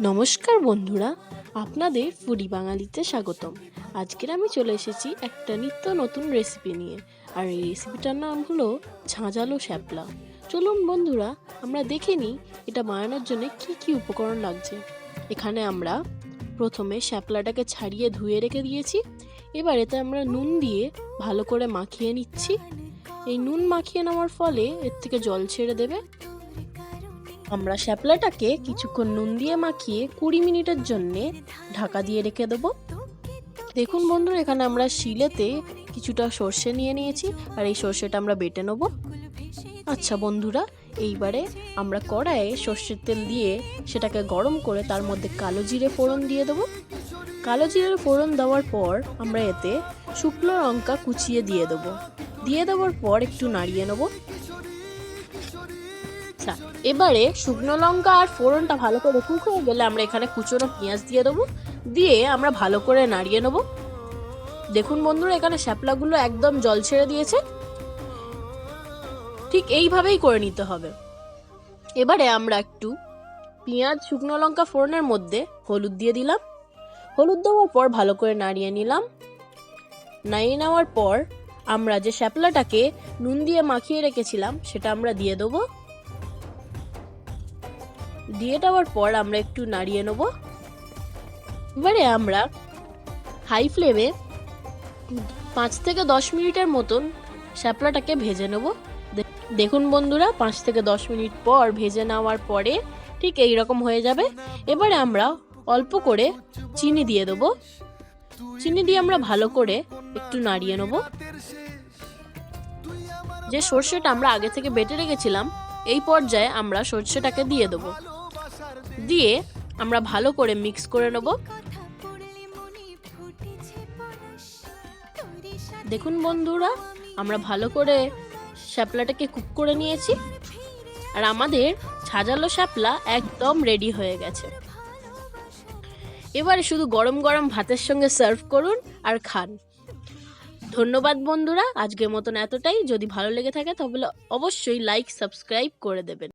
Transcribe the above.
নমস্কার বন্ধুরা, আপনাদের ফুডি বাঙালিতে স্বাগতম। আজকের আমি চলে এসেছি একটা নিত্য নতুন রেসিপি নিয়ে। আর এই রেসিপিটার নাম হলো ঝাঁঝালো শ্যাপলা। চলুন বন্ধুরা, আমরা দেখে নিই এটা বানানোর জন্য কি কি উপকরণ লাগছে। এখানে আমরা প্রথমে শ্যাপলাটাকে ছাড়িয়ে ধুয়ে রেখে দিয়েছি। এবার এতে আমরা নুন দিয়ে ভালো করে মাখিয়ে নিচ্ছি। এই নুন মাখিয়ে নেওয়ার ফলে এর থেকে জল ছেড়ে দেবে। আমরা শ্যাপলাটাকে কিছুক্ষণ নুন দিয়ে মাখিয়ে কুড়ি মিনিটের জন্যে ঢাকা দিয়ে রেখে দেবো। দেখুন বন্ধুরা, এখানে আমরা শিলেতে কিছুটা সর্ষে নিয়ে নিয়েছি আর এই সর্ষেটা আমরা বেটে নেব। আচ্ছা বন্ধুরা, এইবারে আমরা কড়াইয়ে সর্ষের তেল দিয়ে সেটাকে গরম করে তার মধ্যে কালো জিরে ফোড়ন দিয়ে দেবো। কালো জিরের ফোড়ন দেওয়ার পর আমরা এতে শুকনো লঙ্কা কুচিয়ে দিয়ে দেবো। দিয়ে দেওয়ার পর একটু নাড়িয়ে নেব। আচ্ছা এবারে শুকনো লঙ্কা আর ফোড়নটা ভালো করে কুক হয়ে গেলে আমরা এখানে কুচোনো পেঁয়াজ দিয়ে দেবো। দিয়ে আমরা ভালো করে নাড়িয়ে নেব। দেখুন বন্ধুরা, এখানে শ্যাপলাগুলো একদম জল ছেড়ে দিয়েছে। ঠিক এইভাবেই করে নিতে হবে। এবারে আমরা একটু পেঁয়াজ, শুকনো লঙ্কা, ফোড়নের মধ্যে হলুদ দিয়ে দিলাম। হলুদ দেওয়ার পর ভালো করে নাড়িয়ে নিলাম। নাড়িয়ে নেওয়ার পর আমরা যে শ্যাপলাটাকে নুন দিয়ে মাখিয়ে রেখেছিলাম, সেটা আমরা দিয়ে দেবো। দিয়ে দেওয়ার পর আমরা একটু নাড়িয়ে নেব। এবারে আমরা হাই ফ্লেমে পাঁচ থেকে দশ মিনিটের মতন শ্যাপলাটাকে ভেজে নেব। দেখুন বন্ধুরা, পাঁচ থেকে দশ মিনিট পর ভেজে নেওয়ার পরে ঠিক এই রকম হয়ে যাবে। এবারে আমরা অল্প করে চিনি দিয়ে দেবো। চিনি দিয়ে আমরা ভালো করে একটু নাড়িয়ে নেব। যে সর্ষেটা আমরা আগে থেকে বেটে রেখেছিলাম, এই পর্যায়ে আমরা সর্ষেটাকে দিয়ে দেবো। দিয়ে আমরা ভালো করে মিক্স করে নেব। দেখুন বন্ধুরা, আমরা ভালো করে শ্যাপলাটাকে কুক করে নিয়েছি আর আমাদের ছাজালো শ্যাপলা একদম রেডি হয়ে গেছে। এবারে শুধু গরম গরম ভাতের সঙ্গে সার্ভ করুন আর খান। ধন্যবাদ বন্ধুরা, আজকের মতন এতটাই। যদি ভালো লেগে থাকে তাহলে অবশ্যই লাইক সাবস্ক্রাইব করে দেবেন।